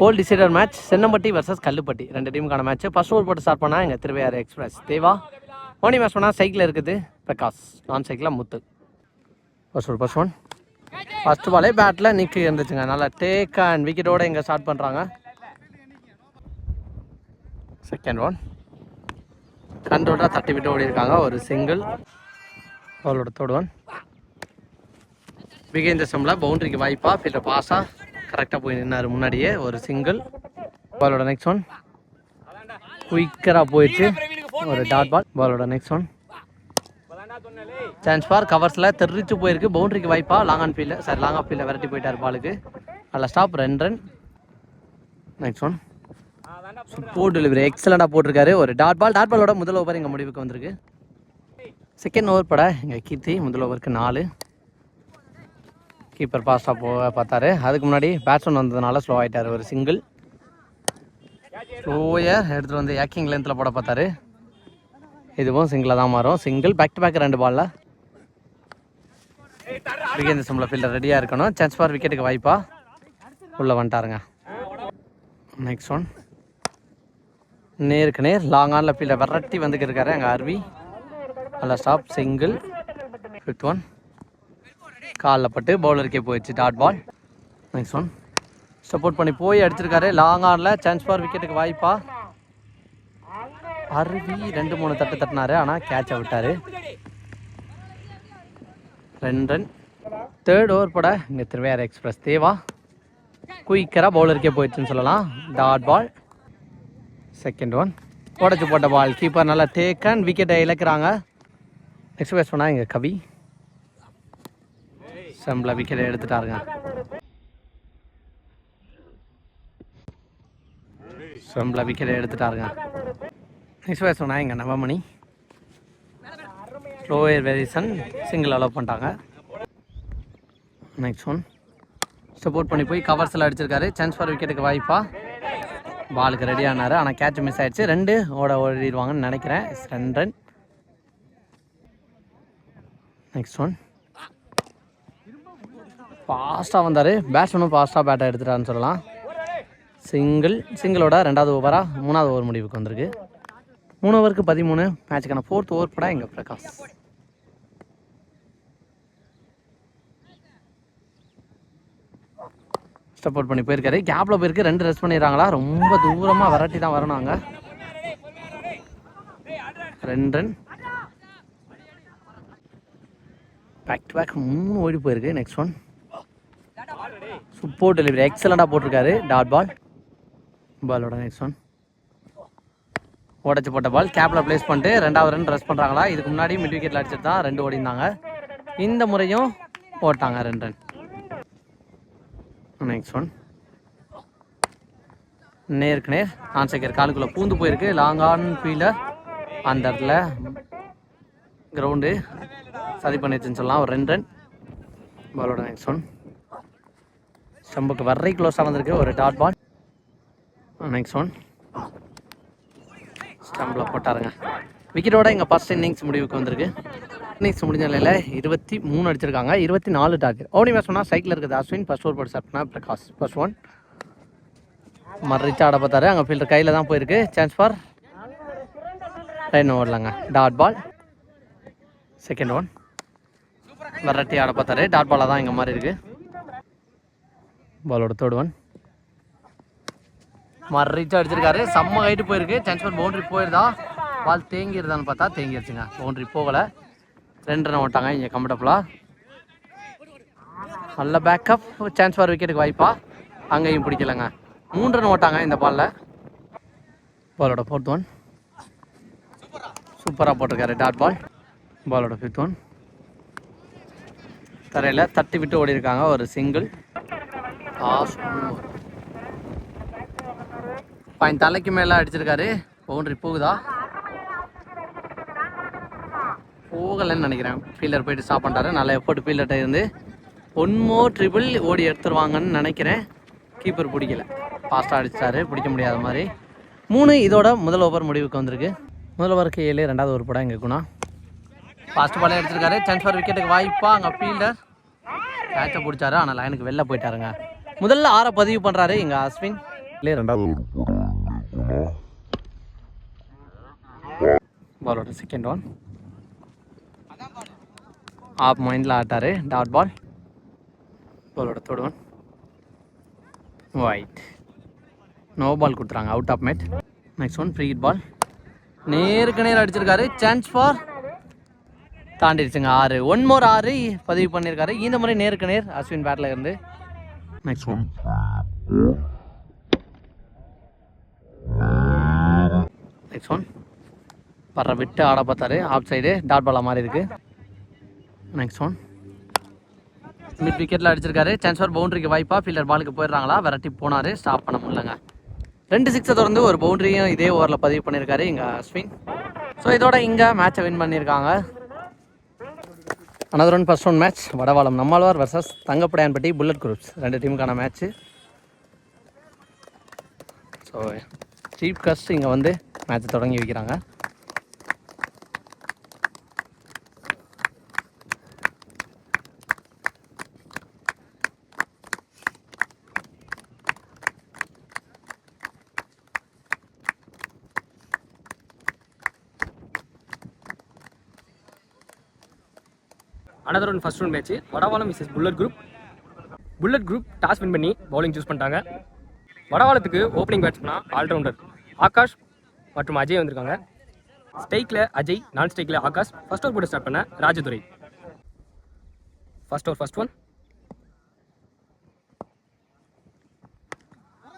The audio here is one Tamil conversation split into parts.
Whole decider match Chennampatti versus Kallupatti ரெண்டு டீமுக்கான மேட்ச் ஃபர்ஸ்ட் ஓவர் போட்டு ஸ்டார்ட் பண்ணால் எங்கள் திருவையாறு எக்ஸ்பிரஸ் தேவா மோனி மேட்ச் பண்ணால் சைக்கிள் இருக்குது. பிரகாஷ் நான் சைக்கிளாக Muthu. First over first one first பாலே பேட்டில் நிக்கி இருந்துச்சுங்க. நல்லா டேக் அண்ட் விக்கெட்டோட இங்கே ஸ்டார்ட் பண்ணுறாங்க செகண்ட் ஒன் கண்ட்ரோலாக தட்டி விட்டு ஓடி இருக்காங்க. ஒரு சிங்கிள் அவளோட தேர்ட் ஒன் விகேந்திர சம்பளம் பவுண்டரிக்கு வாய்ப்பா. ஃபீல்டர் பாஸா கரெக்டாக போய் நின்னார் முன்னாடியே ஒரு சிங்கிள் பாலோட நெக்ஸ்ட் ஒன் குயிக்கராக போயிடுச்சு. ஒரு டாட் பால் பாலோட நெக்ஸ்ட் ஒன் சான்ஸ் ஃபார் கவர்ஸில் தெரிச்சு போயிருக்கு. பவுண்டரிக்கு வாய்ப்பா. லாங் ஆன் ஃபீல்டில் சார் லாங் ஆஃப் ஃபீல்டில் விரட்டி போயிட்டார் பாலுக்கு அதில் ஸ்டாப் ரெண்டு run next one super delivery எக்ஸலண்டாக போட்டிருக்காரு. ஒரு டாட் பால் டாட் பாலோட முதல் ஓவர் எங்கள் முடிவுக்கு வந்திருக்கு. செகண்ட் ஓவர் பட எங்கள் கீர்த்தி. முதல் ஓவருக்கு நாலு. கீப்பர் ஃபாஸ்ட்டாக போக பார்த்தாரு. அதுக்கு முன்னாடி பேட்ஸ்மேன் வந்ததுனால ஸ்லோ ஆகிட்டார் ஒரு சிங்கிள் ஸ்லோயை எடுத்துகிட்டு வந்து ஏக்கிங் லென்த்தில் போட பார்த்தாரு. இதுவும் சிங்கிளாக தான் மாறும். சிங்கிள் பேக் டு பேக் ரெண்டு பாலில் விகேந்திர சம்பள ஃபீல்டர் ரெடியாக இருக்கணும். சான்ஸ் ஃபார் விக்கெட்டுக்கு வாய்ப்பா. உள்ளே வந்துட்டாருங்க. நெக்ஸ்ட் ஒன் நேருக்கு நேர் லாங் ஆனில் ஃபீல்டர் விரட்டி வந்துக்கிட்டு இருக்காரு. எங்கள் ஆர்வி நல்லா ஸ்டாப் சிங்கிள் ஃபிஃப்த் ஒன் காலில் பட்டு பவுலருக்கே போயிடுச்சு dot ball next one support பண்ணி போய் அடிச்சிருக்காரு. லாங் ஆனில் சான்ஸ் ஃபார் விக்கெட்டுக்கு வாய்ப்பா. அருவி ரெண்டு மூணு தட்டு தட்டினாரு. ஆனால் கேட்சை விட்டார். ரெண்டு ரன் தேர்ட் ஓவர் பட இங்கே திருவையார் எக்ஸ்பிரஸ் தேவா. குயிக்கராக பவுலருக்கே போயிடுச்சுன்னு சொல்லலாம். டாட் பால் செகண்ட் ஒன் உடச்சி போட்ட பால் கீப்பர் நல்லா டேக்கன் விக்கெட்டை இழக்கிறாங்க. நெக்ஸ்ட் பேஸ் பண்ணால் இங்கே கவி. செம்பில் விக்கெட்டை எடுத்துட்டாருங்க. செம்பில் விக்கெட்டை எடுத்துட்டாருங்க. நெக்ஸ்ட் பேஸ் பண்ணால் இங்கே Navamani. Lower variation single allow பண்ணிட்டாங்க. நெக்ஸ்ட் ஒன் சப்போர்ட் பண்ணி போய் கவர்ஸில் அடிச்சிருக்காரு. சான்ஸ் ஃபார் விக்கெட்டுக்கு வாய்ப்பா. பாலுக்கு ரெடி ஆனார். ஆனால் கேட்ச் மிஸ் ஆயிடுச்சு. ரெண்டு ஓட ஓடிடுவாங்கன்னு நினைக்கிறேன். ரெண்டு ரன் நெக்ஸ்ட் ஒன் ஃபாஸ்ட்டாக வந்தார். பேட்ஸ்மேனும் ஃபாஸ்ட்டாக பேட்டை எடுத்துட்டாருன்னு சொல்லலாம். சிங்கிள் சிங்கிளோட ரெண்டாவது ஓவராக மூணாவது ஓவர் முடிவுக்கு வந்திருக்கு. மூணு ஓவருக்கு பதிமூணு. மேட்சுக்கான ஃபோர்த் ஓவர் படம் எங்கள் பிரகாஷ்? சப்போர்ட் பண்ணி போயிருக்காரு. கேப்பில் போயிருக்கு. ரெண்டு ரெஸ்ட் பண்ணிடுறாங்களா? ரொம்ப தூரமாக விரட்டி தான் வரணும் அங்கே. ரெண்டு ரன் பேக் டு பேக் மூணு ஓடி போயிருக்கு. நெக்ஸ்ட் ஒன் சூப்பர் டெலிவரி எக்ஸலண்டாக போட்டிருக்காரு. டாட் பால் பாலோட நெக்ஸ்ட் ஒன் உடச்சி போட்ட பால் கேப்பில் ப்ளேஸ் பண்ணிட்டு ரெண்டாவது ரன் ரெஸ்ட் பண்ணுறாங்களா இதுக்கு முன்னாடி மிட் விக்கெட்டில் அடிச்சிட்டு தான் ரெண்டு ஓடிந்தாங்க இந்த முறையும் போட்டாங்க ரெண்டு ரன் நெக்ஸ்ட் ஒன் நேருக்கு நேர். ஆன்சைக்கர் காலுக்குள்ளே பூந்து போயிருக்கு. லாங் ஆன் ஃபீல்டர் அந்த இடத்துல கிரவுண்டு சதி பண்ணிடுச்சுன்னு சொல்லலாம். ஒரு ரெண்டு ரன் பாலோட நெக்ஸ்ட் ஒன் ஸ்டம்புக்கு வர்றை க்ளோஸாக வந்திருக்கு ஒரு டாட் பால் நெக்ஸ்ட் ஒன் ஸ்டம்பில் போட்டாருங்க. விக்கெட்டோட எங்கள் ஃபர்ஸ்ட் இன்னிங்ஸ் முடிவுக்கு வந்திருக்கு. இன்னிங்ஸ் முடிஞ்ச நிலையில் இருபத்தி மூணு அடிச்சிருக்காங்க. இருபத்தி நாலு டார்கெட் ஓடி மேட்ச் சொன்னால் சைக்கிள் இருக்குது. அஸ்வின் ஃபஸ்ட் ஓவர் போட்டு சாப்பிட்னா பிரகாஷ் ஃபர்ஸ்ட் ஒன் மறிச்சு ஆட பார்த்தாரு அங்கே ஃபீல்டர் கையில் தான் போயிருக்கு. சான்ஸ் ஃபார் லைன் ஓடலாங்க டாட் பால் செகண்ட் ஒன் விரட்டி ஆட பார்த்தாரு டாட் பாலாக தான் இங்கே மாதிரி இருக்குது பாலோட தேர்ட் ஒன் மறிச்சு அடிச்சிருக்காரு. செம்ம ஹைட்டு போயிருக்கு. சான்ஸ் ஃபார் பவுண்டரி போயிருதா? பால் தேங்கிருதான்னு பார்த்தா தேங்கிருச்சுங்க. பவுண்டரி போகலை. ரெண்டு ரன் ஓட்டாங்க. இங்கே கம்ஃபர்டபுளாக நல்ல பேக்கப் சான்ஸ் ஃபார் விக்கெட்டுக்கு வாய்ப்பா. அங்கேயும் பிடிக்கலங்க. மூன்று ரன் ஓட்டாங்க இந்த பாலில் பாலோட ஃபோர்த் ஒன் சூப்பராக போட்டிருக்காரு டாட் பால் பாலோட ஃபிஃப்த் ஒன் தரையில் தட்டி விட்டு ஓடி இருக்காங்க ஒரு சிங்கிள் பையன் தலைக்கு மேலே அடிச்சிருக்காரு. பவுண்டரி போகுதா? போகலைன்னு நினைக்கிறேன். ஃபீல்டர் போயிட்டு ஸ்டாப் பண்ணிட்டாரு. நல்ல எஃபோர்ட் ஃபீல்டர்கிட்ட இருந்து. ஒன் மோர் ட்ரிபிள் ஓடி எடுத்துருவாங்கன்னு நினைக்கிறேன். கீப்பர் பிடிக்கல. ஃபாஸ்ட்டாக அடிச்சிட்டாரு. பிடிக்க முடியாத மாதிரி. மூணு இதோட முதல் ஓவர் முடிவுக்கு வந்திருக்கு. முதல் ஓவருக்கு ஏழு ரெண்டாவது ஓவர் படம் எங்கள் குணா? ஃபாஸ்ட் பாலே அடிச்சிருக்காரு சான்ஸ் ஃபார் விக்கெட்டுக்கு வாய்ப்பா. அங்கே ஃபீல்டர் கேட்சை பிடிச்சாரு. ஆனால் லைனுக்கு வெளில போயிட்டாருங்க. முதல்ல ஆற பதிவு பண்ணுறாரு எங்கள் அஸ்வின். இல்லை ரெண்டாவது. பாலோட செகண்ட் ஒன் ஆப் மைண்டில் ஆட்டாரு. டாட் பால் பாலோட third one wide no ball கொடுத்துறாங்க. Out of mat next one free ball நேருக்கு நேர் அடிச்சிருக்காரு. சான்ஸ் ஃபார் தாண்டிடுச்சுங்க ஆறு ஒன் மோர் ஆறு பதிவு பண்ணியிருக்காரு. இந்த முறை நேருக்கு நேர் அஸ்வின் பேட்டில் இருந்து. நெக்ஸ்ட் ஒன் நெக்ஸ்ட் ஒன் பர்ற விட்டு ஆட பார்த்தாரு. ஆஃப் சைடு டாட் பாலா மாதிரி இருக்கு. நெக்ஸ்ட் ஒன் மிட் விக்கெட்டில் அடிச்சிருக்காரு. சான்ஸ் ஃபார் பவுண்டரிக்கு வாய்ப்பாக ஃபீல்டர் பாலுக்கு போயிடுறாங்களா? விரட்டி போனார். ஸ்டாப் பண்ண முடியலங்க. ரெண்டு சிக்ஸை தொடர்ந்து ஒரு பவுண்டரியும் இதே ஓவரில் பதிவு பண்ணியிருக்காரு இங்கே அஸ்வின் ஸோ இதோட இங்கே மேட்சை வின் பண்ணியிருக்காங்க. Another one first one match Vadavalam Nammalvar versus Thangappadaiyanpatti bullet groups ரெண்டு டீமுக்கான மேட்ச்சு ஸோ சீஃப் கஸ்ட் இங்கே வந்து மேட்ச் தொடங்கி வைக்கிறாங்க. First one first match Vadavalam versus bullet group bullet group toss win பண்ணி பவுலிங் சூஸ் பண்ணிட்டாங்க. வடவாளத்துக்கு ஓப்பனிங் பேட்ஸ்மனா ஆல்ரவுண்டர் ஆகாஷ் மற்றும் அஜய் வந்திருக்காங்க. ஸ்டைக்கில் அஜய் நான் ஸ்டைக்கில் ஆகாஷ். ஃபர்ஸ்ட் ஓவர் போட்டு ஸ்டார்ட் பண்ண Rajadurai. First over first one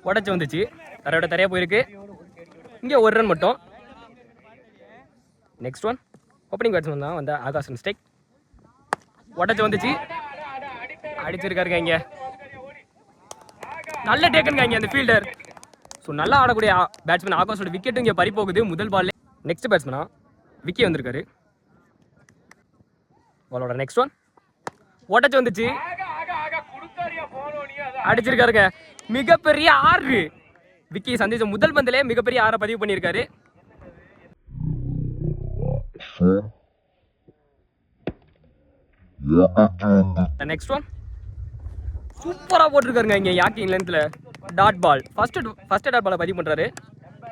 உடச்சி வந்துச்சு. தரையோட தரையாக போயிருக்கு. இங்கே ஒரு ரன் மட்டும். நெக்ஸ்ட் ஒன் ஓப்பனிங் பேட்ஸ்மேன் தான் வந்த ஆகாஷ் மிஸ்டேக் உடச்சு வந்துச்சு. அடிச்சிருக்காருங்க இங்க. நல்ல டேக்கனுங்க இங்க அந்த ஃபீல்டர் ஸோ நல்லா ஆடக்கூடிய பேட்ஸ்மேன் ஆகாஷோட விக்கெட்டும் இங்கே பறி போகுது முதல் பால்ல நெக்ஸ்ட் பேட்ஸ்மேனா விக்கி வந்திருக்காரு. பாலோட நெக்ஸ்ட் ஒன் உடச்சு வந்துச்சு. அடிச்சிருக்காருங்க. மிகப்பெரிய ஆறு. விக்கி சந்திச்ச முதல் பந்திலே மிகப்பெரிய ஆறை பதிவு பண்ணியிருக்காரு. நெக்ஸ்ட் ஒன் சூப்பராக போட்டிருக்காருங்க இங்கே யாக்கிங் லென்த்தில் dot ball first first dot பாலை பதிவு பண்ணுறாரு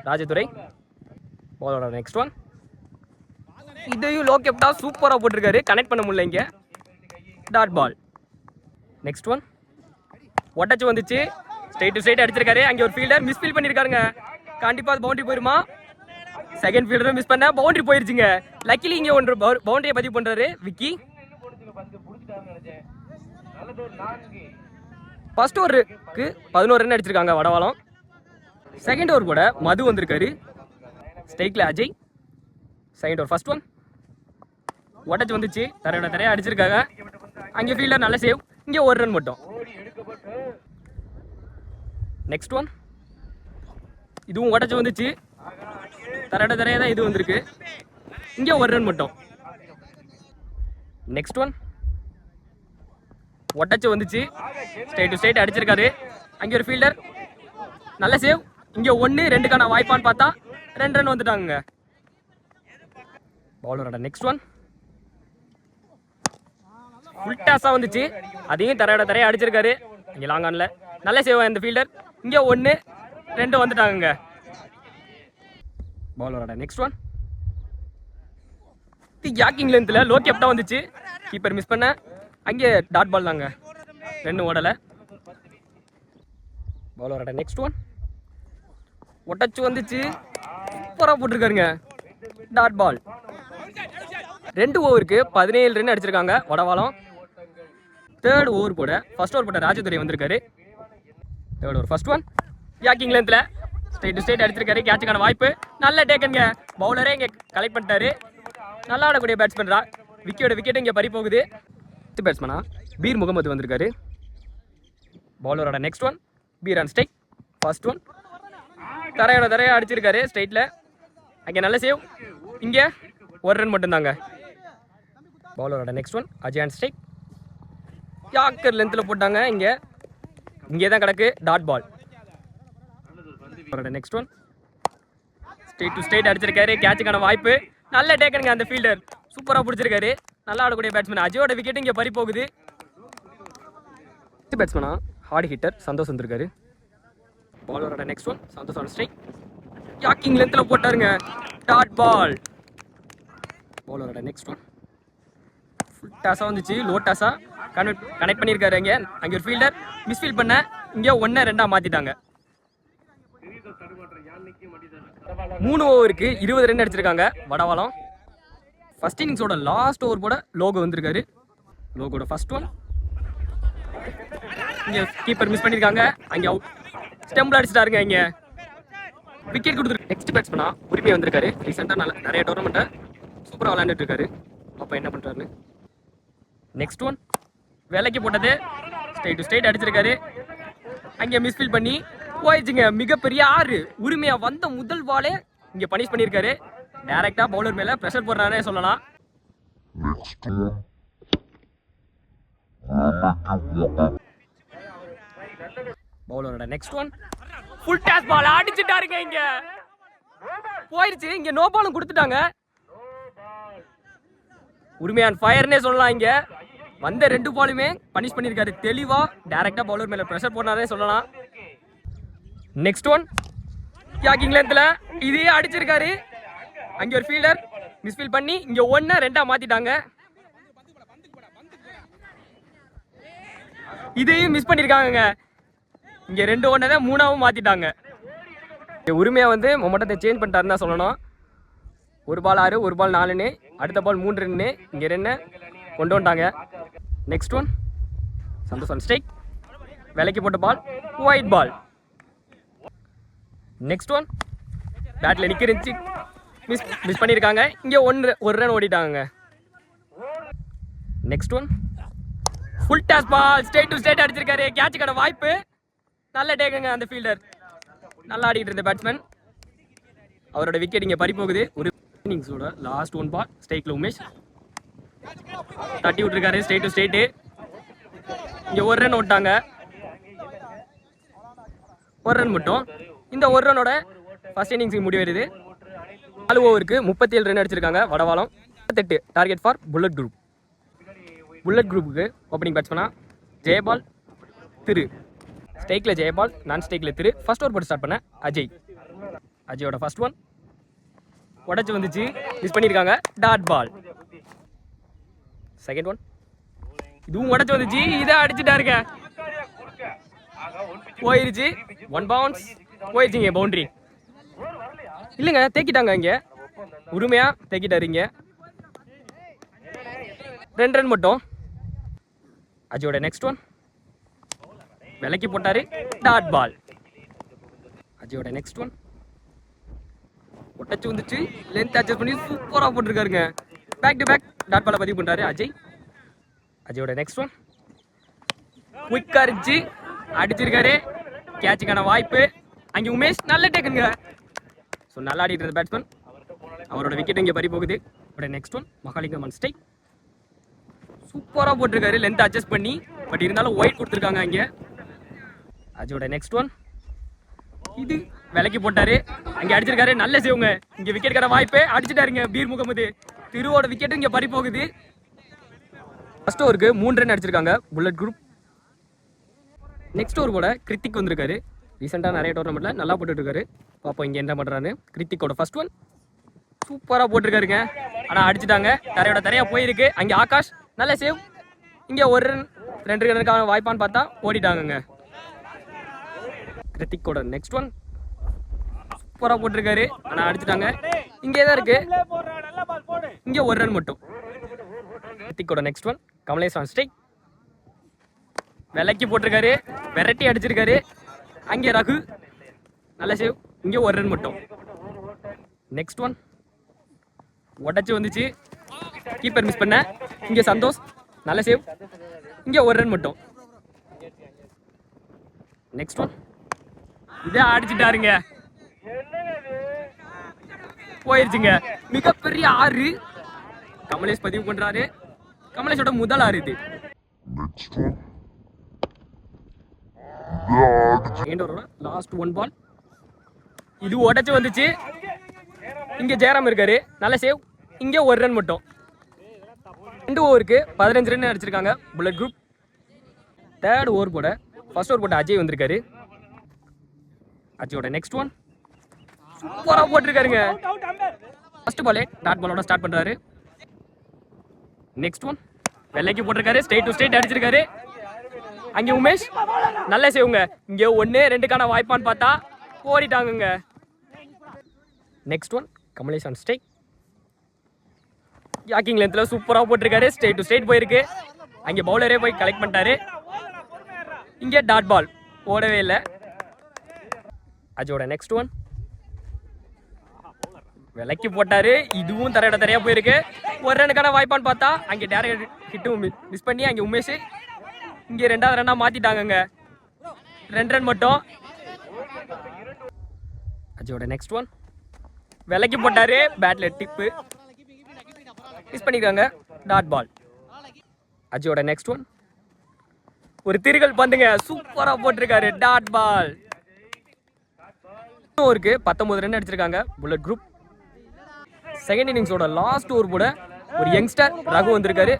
ராஜதுரை. பாலோட நெக்ஸ்ட் ஒன் இதையும் லோ கேப்டா சூப்பராக போட்டிருக்காரு. கனெக்ட் பண்ண முடியல இங்கே. டாட் பால் நெக்ஸ்ட் ஒன் ஒட்டச்சு வந்துச்சு. ஸ்ட்ரைட் டு ஸ்ட்ரைட் அடிச்சிருக்காரு. அங்கே ஒரு ஃபீல்டர் மிஸ் ஃபீல் பண்ணியிருக்காருங்க கண்டிப்பாக அது பவுண்டரி போயிருமா? செகண்ட் ஃபீல்டரும் மிஸ் பண்ண பவுண்டரி போயிருச்சுங்க. லக்கிலி இங்கே ஒன்று பவுண்டரியை பதிவு பண்ணுறாரு விக்கி ஃபர்ஸ்ட் ஓவருக்கு பதினோரு ரன் அடிச்சிருக்காங்க வடவாளம். செகண்ட் ஓவர் கூட மது வந்திருக்காரு. ஸ்டேக்கில் Ajay. Second over first one ஒட்டச்சு வந்துச்சு. தரையோட தரையாக அடிச்சிருக்காங்க. அங்கே ஃபீல்டர் நல்ல சேவ் இங்கே ஒரு ரன் மட்டும். நெக்ஸ்ட் ஒன் இதுவும் உடச்சி வந்துச்சு. தரையோட தரையாக தான் இது வந்திருக்கு. இங்கே ஒரு ரன் மட்டும். நெக்ஸ்ட் ஒன் ஒட்டச்சு வந்துச்சு. ஸ்டேட் டு ஸ்டேட் அடிச்சிருக்காரு. அங்கே ஒரு ஃபீல்டர் நல்ல சேவ் இங்கே ஒன்று ரெண்டுக்கான வாய்ப்பான்னு பார்த்தா ரெண்டு ரன் வந்துட்டாங்க பவுலரோட நெக்ஸ்ட் ஒன் ஃபுல் டாஸாக வந்துச்சு. அதையும் தரையோட தரையை அடிச்சிருக்காரு. இங்கே லாங் ஆனில் நல்ல சேவ் இந்த ஃபீல்டர் இங்கே ஒன்று ரெண்டு வந்துட்டாங்க பவுலரோட நெக்ஸ்ட் ஒன் யாக்கிங் லென்த்தில் லோ கேப்டா வந்துச்சு. கீப்பர் மிஸ் பண்ண. அங்கே டாட் பால் தாங்க. ரெண்டு ஓடலை. பவுலரோட நெக்ஸ்ட் ஒன் ஒட்டச்சு வந்துச்சு. சூப்பராக போட்டிருக்காருங்க. டாட் பால் ரெண்டு ஓவருக்கு பதினேழு ரன் அடிச்சிருக்காங்க. வடவாளம். தேர்ட் ஓவர் போட. ஃபர்ஸ்ட் ஓவர் போட்ட ராஜதுரை வந்திருக்காரு. Third over first one yorking லென்த்தில் டு ஸ்டைட் அடிச்சிருக்காரு. கேட்சுக்கான வாய்ப்பு. நல்ல டேக்கனுங்க பவுலரே இங்கே கலெக்ட் பண்ணிட்டாரு. நல்லா ஆடக்கூடிய பேட்ஸ்மேன் ரா. விக்கியோட விக்கெட் இங்கே பறி போகுது. பேட்ஸ்மேனா பீர் முகமது வந்திருக்காரு. பாலரோட next one Peer on strike first one தரையோட தரையை அடிச்சிருக்காரு ஸ்ட்ரைட்டில் அங்கே நல்ல சேவ் இங்கே ஒரு ரன் மட்டும்தாங்க. பாலரோட next one Ajay on strike yorker லென்த்தில் போட்டாங்க இங்கே. இங்கே தான் கிடக்கு டாட் பால் அவரோட next one straight to straight அடிச்சிருக்காரு கேட்சுக்கான வாய்ப்பு. நல்ல டேக்கனுங்க அந்த ஃபீல்டர் சூப்பராக பிடிச்சிருக்காரு. நல்லா ஆடக்கூடிய பேட்ஸ்மேன் அஜயோட விக்கெட் இங்கே பறி போகுது. பேட்ஸ்மேனா ஹார்ட் ஹிட்டர் சந்தோஷ் வந்திருக்காரு. பாலரோட next one Santhosh on strike yorking லென்த்தில் போட்டாருங்க. டாட் பால் பாலரோட நெக்ஸ்ட் ஒன் ஃபுல் டாஸாக வந்துச்சு லோ டாஸாக கனெக்ட் கனெக்ட் பண்ணியிருக்காரு அங்கே அங்கே ஒரு ஃபீல்டர் மிஸ்ஃபீல் பண்ண இங்கே ஒன்று ரெண்டாக மாற்றிட்டாங்க மூணு ஓவருக்கு இருபது ரன் அடிச்சிருக்காங்க வடவாளம். ஃபர்ஸ்ட் இன்னிங்ஸோட லாஸ்ட் ஓவர் போட லோகோ வந்திருக்காரு. லோகோட ஃபர்ஸ்ட் ஒன் இங்கே கீப்பர் மிஸ் பண்ணியிருக்காங்க அங்கே அவுட் ஸ்டெம்பில் அடிச்சிட்டாருங்க இங்கே. விக்கெட் கொடுத்துருக்கு நெக்ஸ்ட் பேட்ஸ்மனா உரிமை வந்திருக்காரு. ரீசெண்டாக நல்ல நிறைய டோர்னமெண்ட்டை சூப்பராக விளையாண்டுட்டு இருக்காரு அப்போ என்ன பண்ணுறாருன்னு நெக்ஸ்ட் ஒன் வேலைக்கு போட்டது. ஸ்டேட் டு ஸ்டேட் அடிச்சிருக்காரு. அங்கே மிஸ்ஃபீல் பண்ணி போயிடுச்சுங்க. மிகப்பெரிய ஆறு. உரிமையாக வந்த முதல் பாலே இங்கே பனிஷ் பண்ணியிருக்காரு டைரக்டா பவுலர் மேல ப்ரெஷர் போடுறானே சொல்லலாம். பவுலரோட next one full toss ball அடிச்சுட்டாருங்க இங்க. போயிருச்சு இங்க நோ பாலும் கொடுத்துட்டாங்க. உரிமையான் ஃபயர்னே சொல்லலாம் இங்க. வந்த ரெண்டு பாலுமே பனிஷ் பண்ணியிருக்காரு. தெளிவா டைரக்டா பவுலர் மேல ப்ரெஷர் போடுறாரே சொல்லலாம். நெக்ஸ்ட் ஒன் யாக்கிங் லென்த்ல இதே அடிச்சிருக்காரு. அங்க ஒரு ஃபீல்டர் மிஸ்ஃபீல் பண்ணி இங்க ஒண்ணு ரெண்டா மாத்திட்டாங்க. இதையும் மிஸ் பண்ணிருக்காங்க இங்க ரெண்டு ஒன்றை தான் மூணாவும் மாத்திட்டாங்க. இங்க உரிமையா வந்து மொமட்டத்தை சேஞ்ச் பண்ணிட்டாருன்னு தான் சொல்லணும். ஒரு பால் ஆறு ஒரு பால் நாலுன்னு. அடுத்த பால் மூன்று ரன்னு இங்க ரெண்டு கொண்டு வந்துட்டாங்க. நெக்ஸ்ட் ஒன் சந்தோஷம் ஸ்ட்ரைக் விலைக்கு போட்ட ball wide ball next one battle நிற்க இருந்துச்சு மிஸ் மிஸ் பண்ணியிருக்காங்க இங்கே ஒன்று ஒரு ரன் ஓடிட்டாங்க. Next one full toss ball straight to straight அடிச்சிருக்காரு. கேட்சுக்கான வாய்ப்பு. நல்ல டேக்குங்க அந்த ஃபீல்டர் நல்லா ஆடிக்கிட்டு இருந்த பேட்ஸ்மேன் அவரோட விக்கெட் இங்கே பறிப்போகுது ஒரு இன்னிங்ஸோட லாஸ்ட் ஒன் பால் ஸ்டேக்கில் உமேஷ். தட்டி விட்டுருக்காரு. ஸ்டேட் டு ஸ்டேட்டு இங்கே ஒரு ரன் விட்டாங்க ஒரு ரன் மட்டும். இந்த ஒரு ரனோட ஃபர்ஸ்ட் இன்னிங்ஸுக்கு முடிவெடுது நாலு ஓவருக்கு முப்பத்தி ஏழு ரன் அடிச்சிருக்காங்க வடவாளம். முப்பத்தெட்டு target for bullet group bullet குரூப்புக்கு ஓப்பனிங் பேட்ஸ்மனா ஜெயபால் திரு. ஸ்டேக்கில் ஜெயபால் நான் ஸ்டேக்கில் திரு. ஃபர்ஸ்ட் ஓவர் போட்டு ஸ்டார்ட் பண்ண அஜய். அஜயோட ஃபர்ஸ்ட் ஒன் உடச்சி வந்துச்சு. மிஸ் பண்ணியிருக்காங்க டாட் பால் செகண்ட் ஒன் இதுவும் உடச்சி வந்துச்சு. இதை அடிச்சுட்டாருங்க போயிருச்சு. ஒன் பவுன்ஸ் போயிருச்சுங்க பவுண்டரி இல்லைங்க தேக்கிட்டாங்க இங்கே. உரிமையாக தேக்கிட்டாரு இங்கே. ரெண்டு ரன் மட்டும். அஜயோட நெக்ஸ்ட் ஒன் விலைக்கு போட்டாரு. டாட் பால் அஜயோட நெக்ஸ்ட் ஒன் ஒட்டச்சு வந்துச்சு. லென்த் அட்ஜஸ்ட் பண்ணி சூப்பராக போட்டிருக்காருங்க. பேக் டு பேக் டாட் பாலை பதிவு பண்ணுறாரு அஜய். அஜயோட நெக்ஸ்ட் ஒன் குயிக்காக இருந்துச்சு. அடிச்சிருக்காரு. கேட்சுக்கான வாய்ப்பு. அங்கே உமேஷ் நல்ல டேக்குங்க ஸோ நல்லா ஆடிட்டு இருந்த பேட்ஸ்மேன் அவரோட விக்கெட் இங்கே பறி போகுது. But next one Mahalingam on strike சூப்பராக போட்டிருக்காரு. லென்த் அட்ஜஸ்ட் பண்ணி பட் இருந்தாலும் ஒயிட் கொடுத்துருக்காங்க அங்கே அஜோட நெக்ஸ்ட் ஒன் இது விலைக்கு போட்டாரு. அங்கே அடிச்சிருக்காரு. நல்ல செய்வங்க இங்கே விக்கெட் கடை வாய்ப்பே அடிச்சிட்டாருங்க. பீர் முகமது திருவோட விக்கெட் இங்கே பறி போகுது. ஃபர்ஸ்ட் ஓவருக்கு மூணு ரன் அடிச்சிருக்காங்க. புல்லட் குரூப் நெக்ஸ்ட் ஓவர் கூட கிருத்திக் வந்திருக்காரு. ரீசெண்டாக நிறைய டோர்னமெண்ட்டில் நல்லா போட்டுட்ருக்காரு. பார்ப்போம் இங்கே என்ன பண்ணுறாரு கிருத்திக்கோட ஃபர்ஸ்ட் ஒன் சூப்பராக போட்டிருக்காருங்க. ஆனால் அடிச்சிட்டாங்க. தரையோட தரையாக போயிருக்கு. அங்கே ஆகாஷ் நல்ல சேவ் இங்கே ஒரு ரன் ரெண்டு ரனுக்கான வாய்ப்பான்னு பார்த்தா ஓடிட்டாங்கங்க. கிருத்திக்கோட நெக்ஸ்ட் ஒன் சூப்பராக போட்டிருக்காரு. ஆனால் அடிச்சிட்டாங்க. இங்கே தான் இருக்கு. இங்கே ஒரு ரன் மட்டும். கிருத்திக்கோட next one Kamalesh on strike விலைக்கு போட்டிருக்காரு. வெரைட்டி அடிச்சிருக்காரு. அங்கே ரகு நல்ல சேவ் இங்கே ஒரு ரன் மட்டும். நெக்ஸ்ட் ஒன் உடச்சி வந்துச்சு. கீப்பர் மிஸ் பண்ண. இங்கே சந்தோஷ் நல்ல சேவ் இங்கே ஒரு ரன் மட்டும். நெக்ஸ்ட் ஒன் இதே அடிச்சிட்டாருங்க போயிருச்சுங்க. மிகப்பெரிய ஆறு. கமலேஷ் பதிவு பண்றாரு. கமலேஷோட முதல் ஆறு இது. லாஸ்ட் ஒன் பால் இது உடச்சு வந்துச்சு. இங்க ஜெயராம் இருக்காரு. நல்ல சேவ் இங்கே ஒரு ரன் மட்டும். ரெண்டு ஓவருக்கு பதினஞ்சு ரன் அடிச்சிருக்காங்க. புல்லட் குரூப் தேர்ட் ஓவர் போட ஃபர்ஸ்ட் ஓவர் போட்ட அஜய் வந்திருக்காரு. அஜயோட நெக்ஸ்ட் ஒன் சூப்பராக போட்டிருக்காருங்க. ஃபர்ஸ்ட் பாலே டாட் பாலோட ஸ்டார்ட் பண்ணுறாரு நெக்ஸ்ட் ஒன் வெள்ளைக்கு போட்டிருக்காரு. ஸ்டேட் டு ஸ்டேட் அடிச்சிருக்காரு. அங்கே உமேஷ் நல்ல செய்வுங்க. இங்கே ஒன்று ரெண்டுக்கான வாய்ப்பான்னு பார்த்தா ஓடிட்டாங்கங்க next one Kamalesh on strike yorking லென்த்தில் சூப்பராக போட்டிருக்காரு. ஸ்டேட் டு ஸ்டேட் போயிருக்கு. அங்கே பவுலரே போய் கலெக்ட் பண்ணிட்டாரு. இங்கே டாட் பால் ஓடவே இல்லை. அஜோட நெக்ஸ்ட் ஒன் விலைக்கு போட்டாரு. இதுவும் தரையிட தரையா போயிருக்கு. ஒரு ரனுக்கான வாய்ப்பான்னு பார்த்தா அங்கே டேரக்ட் ஹிட்டும் மிஸ் பண்ணி அங்கே உமேஷ் இங்கே ரெண்டாவது ரன்னா மாற்றிட்டாங்கங்க ரெண்டு ரன் மட்டும். அஜயோட நெக்ஸ்ட் ஒன் விலைக்கு போட்டாரு. பேட்ல டிப்பு மிஸ் பண்ணிருக்காங்க டாட் பால் அஜயோட நெக்ஸ்ட் ஒன் ஒரு திருகல் பந்துங்க. சூப்பரா போட்டிருக்காரு. டாட் பால் ஓவருக்கு பத்தொன்பது ரன் அடிச்சிருக்காங்க. புல்லட் குரூப் செகண்ட் இன்னிங்ஸோட லாஸ்ட் ஓவர் கூட ஒரு யங்ஸ்டர் ரகு வந்திருக்காரு.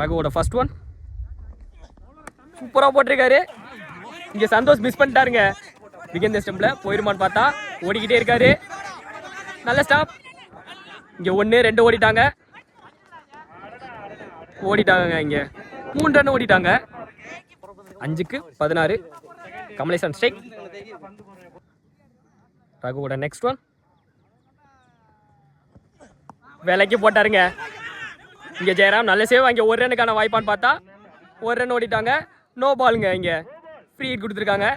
ரகுவோட ஃபர்ஸ்ட் ஒன் சூப்பராக போட்டிருக்காரு. இங்கே சந்தோஷ் மிஸ் பண்ணிட்டாருங்க. விகேந்த ஸ்டம்பில் போயிருமான்னு பார்த்தா ஓடிக்கிட்டே இருக்காரு. நல்ல ஸ்டாப் இங்கே ஒன்று ரெண்டு ஓடிட்டாங்க. ஓடிட்டாங்க இங்கே. மூணு ரன் ஓடிட்டாங்க. அஞ்சுக்கு பதினாறு. கமலேசன் ஸ்ட்ரைக் ரகுவோட நெக்ஸ்ட் ஒன் விலைக்கு போட்டாருங்க. இங்கே ஜெயராம் நல்ல சேவ் அங்கே ஒரு ரனுக்கான வாய்ப்பான்னு பார்த்தா ஒரு ரன் ஓடிட்டாங்க. நோ பாலுங்க இங்கே. ஃப்ரீ ஹிட் கொடுத்துருக்காங்க.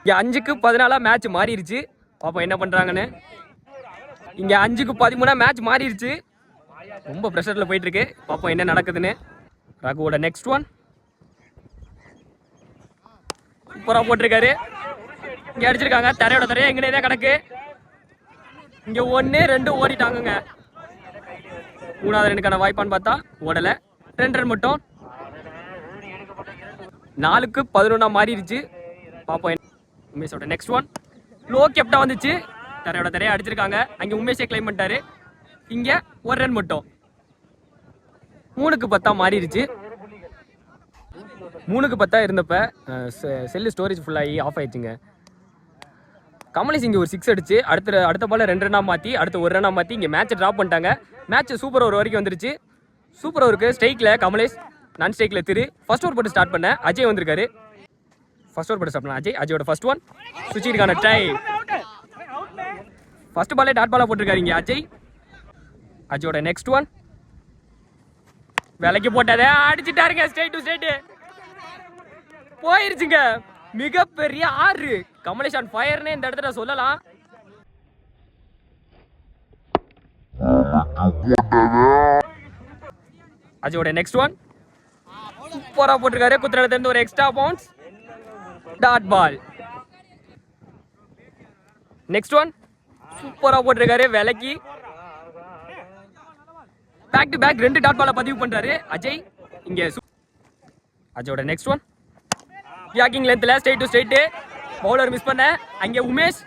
இங்கே அஞ்சுக்கு பதினாலா மேட்ச் மாறிடுச்சு பாப்போம் என்ன பண்ணுறாங்கன்னு இங்கே அஞ்சுக்கு பதிமூணா மேட்ச் மாறிடுச்சு ரொம்ப ப்ரெஷரில் போயிட்டுருக்கு. பாப்போம் என்ன நடக்குதுன்னு? ரகுவோட நெக்ஸ்ட் ஒன் சூப்பராக போட்டிருக்காரு. இங்கே அடிச்சிருக்காங்க. தரையோட தரையா எங்கனே தான் கிடக்கு இங்கே ஒன்று ரெண்டு ஓடிட்டாங்கங்க. மூணாவது ரெண்டுக்கான வாய்ப்பான்னு பார்த்தா ஓடலை. ரெண்டு ரன் மட்டும். நாலுக்கு பதினொன்னா மாறிடுச்சு. பாப்போம் என்ன- உமேஷோட நெக்ஸ்ட் ஒன் லோ கெப்டா வந்துச்சு. தரையோட தரையை அடிச்சிருக்காங்க. அங்க உமேஷே கிளைம் பண்ணிட்டாரு. இங்க ஒரு ரன் மட்டும். மூணுக்கு பத்தா மாறிடுச்சு. மூணுக்கு பத்தா இருந்தப்ப செல்லு ஸ்டோரேஜ் ஃபுல்லாகி ஆஃப் ஆயிடுச்சுங்க. கமலேஷ் இங்கே ஒரு சிக்ஸ் அடிச்சு அடுத்த அடுத்த பால ரெண்டு ரன்னா மாற்றி அடுத்த ஒரு ரன்னா மாற்றி இங்கே மேட்ச்சை ட்ராப் பண்ணிட்டாங்க. மேட்ச் சூப்பர் ஓவர் வரைக்கும் வந்துருச்சு. சூப்பர் ஓவருக்கு ஸ்ட்ரைக்கில் கமலேஷ் நான் ஸ்டேக்கில் திரு. ஃபர்ஸ்ட் ஓவர் போட்டு ஸ்டார்ட் பண்ண. அஜய் வந்திருக்காரு. ஃபர்ஸ்ட் ஓவர் போட்டு ஸ்டார்ட் பண்ண. அஜய் அஜயோட ஃபர்ஸ்ட் ஒன் சுச்சிருக்கான ட்ரை ஃபர்ஸ்ட் பாலே டாட் பாலாக போட்டிருக்காரு இங்கே அஜய். அஜயோட நெக்ஸ்ட் ஒன் விலைக்கு போட்டதே அடிச்சுட்டாருங்க ஸ்டேட் டு ஸ்டேட்டு போயிருச்சுங்க. மிகப்பெரிய ஆறு. கமலேஷ் ஆன் ஃபயர்னே இந்த இடத்துல சொல்லலாம். அஜயோட நெக்ஸ்ட் ஒன் சூப்பராக போட்டிருக்காரு. குத்துறதுலேருந்து ஒரு extra bounce dot ball next one சூப்பராக போட்டிருக்காரு. விலைக்கு. பேக் டு பேக் ரெண்டு டாட் பாலை பதிவு பண்ணுறாரு அஜய் இங்கே அஜயோட நெக்ஸ்ட் ஒன் யாக்கிங் லென்த்தில் straight to straight bowler miss பண்ண. அங்கே உமேஷ்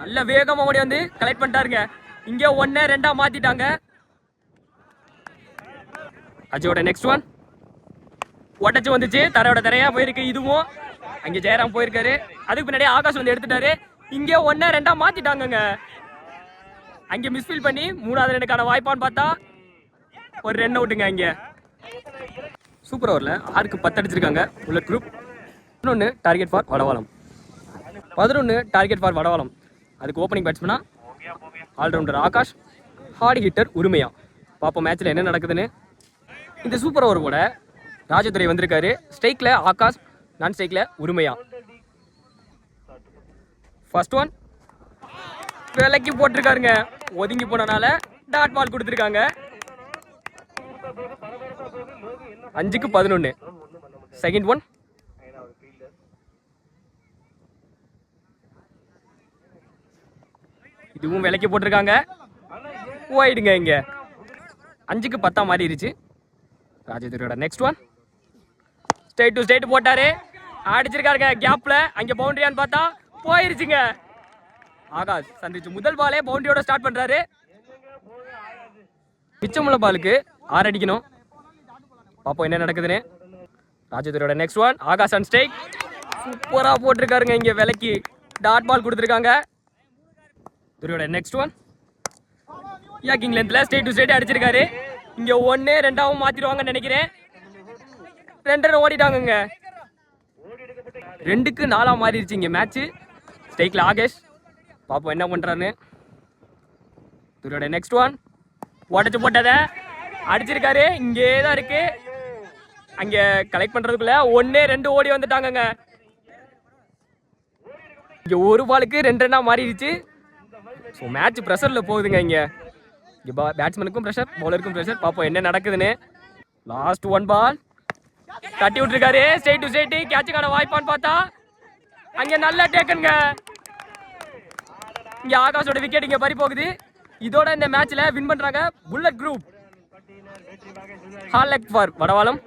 நல்ல வேகமாக ஓடி வந்து கலெக்ட் பண்ணிட்டாருங்க இங்கே. ஒன்று ரெண்டாக மாற்றிட்டாங்க அஜயோட நெக்ஸ்ட் ஒன் உடச்சி வந்துச்சு. தரையோட தரையா போயிருக்கு. இதுவும் அங்க ஜெயராம் போயிருக்காரு. அதுக்கு பின்னாடி ஆகாஷ் வந்து எடுத்துட்டாரு. இங்க ஒன்னா ரெண்டா மாத்திட்டாங்கங்க. அங்க மிஸ்ஃபீல் பண்ணி மூணாவது ரெண்டுக்கான வாய்ப்பான்னு பார்த்தா ஒரு ரன் அவுட்டுங்க இங்க. சூப்பர் ஓவரில் ஆறுக்கு பத்து அடிச்சிருக்காங்க புல்லட் குரூப் பதினொன்று டார்கெட் ஃபார் வடவாளம். பதினொன்று டார்கெட் ஃபார் வடவாளம். அதுக்கு ஓப்பனிங் பேட்ஸ்மனா ஆல்ரவுண்டர் ஆகாஷ் ஹார்ட் ஹிட்டர் உரிமையா. பார்ப்போம் மேட்ச்சில் என்ன நடக்குதுன்னு. இந்த சூப்பர் ஓவர் கூட ராஜதுரை வந்திருக்காரு. ஸ்ட்ரைக்கில் ஆகாஷ் நான் ஸ்ட்ரைக்கில் உரிமையா? ஃபர்ஸ்ட் ஒன் விலைக்கு போட்டிருக்காருங்க. ஒதுங்கி போனனால டாட் பால் கொடுத்துருக்காங்க. அஞ்சுக்கு பதினொன்று செகண்ட் ஒன் இதுவும் விலைக்கு போட்டிருக்காங்க. போயிடுங்க இங்கே. அஞ்சுக்கு பத்தா மாறிடுச்சு. ராஜதுரையோட next one straight to straight போட்டாரு. அடிச்சிருக்காருங்க கேப்ல அங்க பவுண்டரியான்னு பார்த்தா போயிருச்சுங்க. ஆகாஷ் சந்திச்சு. முதல் பாலே பவுண்டரியோட ஸ்டார்ட் பண்றாரு. மிச்சமுள்ள பாலுக்கு ஆறு அடிக்கணும். பார்ப்போம் என்ன நடக்குதுன்னு. ராஜதுரையோட next one Akash and strike சூப்பரா போட்டிருக்காருங்க இங்க விலைக்கு. டாட் பால் கொடுத்துருக்காங்க. துரியோட நெக்ஸ்ட் ஒன் யாக்கிங் லென்த்ல ஸ்டேட் டு ஸ்டேட் அடிச்சிருக்காரு. இங்க ஒன்னு ரெண்டாவும் மாத்திடுவாங்கன்னு நினைக்கிறேன். ரெண்டு ஓடிட்டாங்கங்க. ரெண்டுக்கு நாலாக மாறிடுச்சு இங்கே மேட்ச் ஸ்டைக்கில் ஆகேஷ் பாப்போம் என்ன பண்ணுறான்னு துரியோட நெக்ஸ்ட் ஒன் உடச்சு போட்டதை அடிச்சிருக்காரு. இங்கே தான் இருக்கு. அங்கே கலெக்ட் பண்ணுறதுக்குள்ளே ஒன்னே ரெண்டு ஓடி வந்துட்டாங்கங்க. இங்கே ஒரு பாலுக்கு ரெண்டு ரெண்டாக மாறிடுச்சு. ஸோ மேட்ச் ப்ரெஷரில் போகுதுங்க இங்கே. இங்கே பேட்ஸ்மேனுக்கும் ப்ரெஷர் பவுலருக்கும் ப்ரெஷர் பார்ப்போம் என்ன நடக்குதுன்னு. லாஸ்ட் ஒன் பால் தட்டி விட்டுருக்காரு ஸ்டேட் டு ஸ்ட்ரெயிட் கேட்சுக்கான வாய்ப்பான்னு பார்த்தா அங்கே நல்லா டேக்குங்க இங்கே ஆகாஷோட விக்கெட் இங்கே பறி போகுது. இதோட இந்த மேட்ச்சில் வின் பண்ணுறாங்க புல்லட் குரூப் ஹால் லெக் ஃபார் வடவாளம்.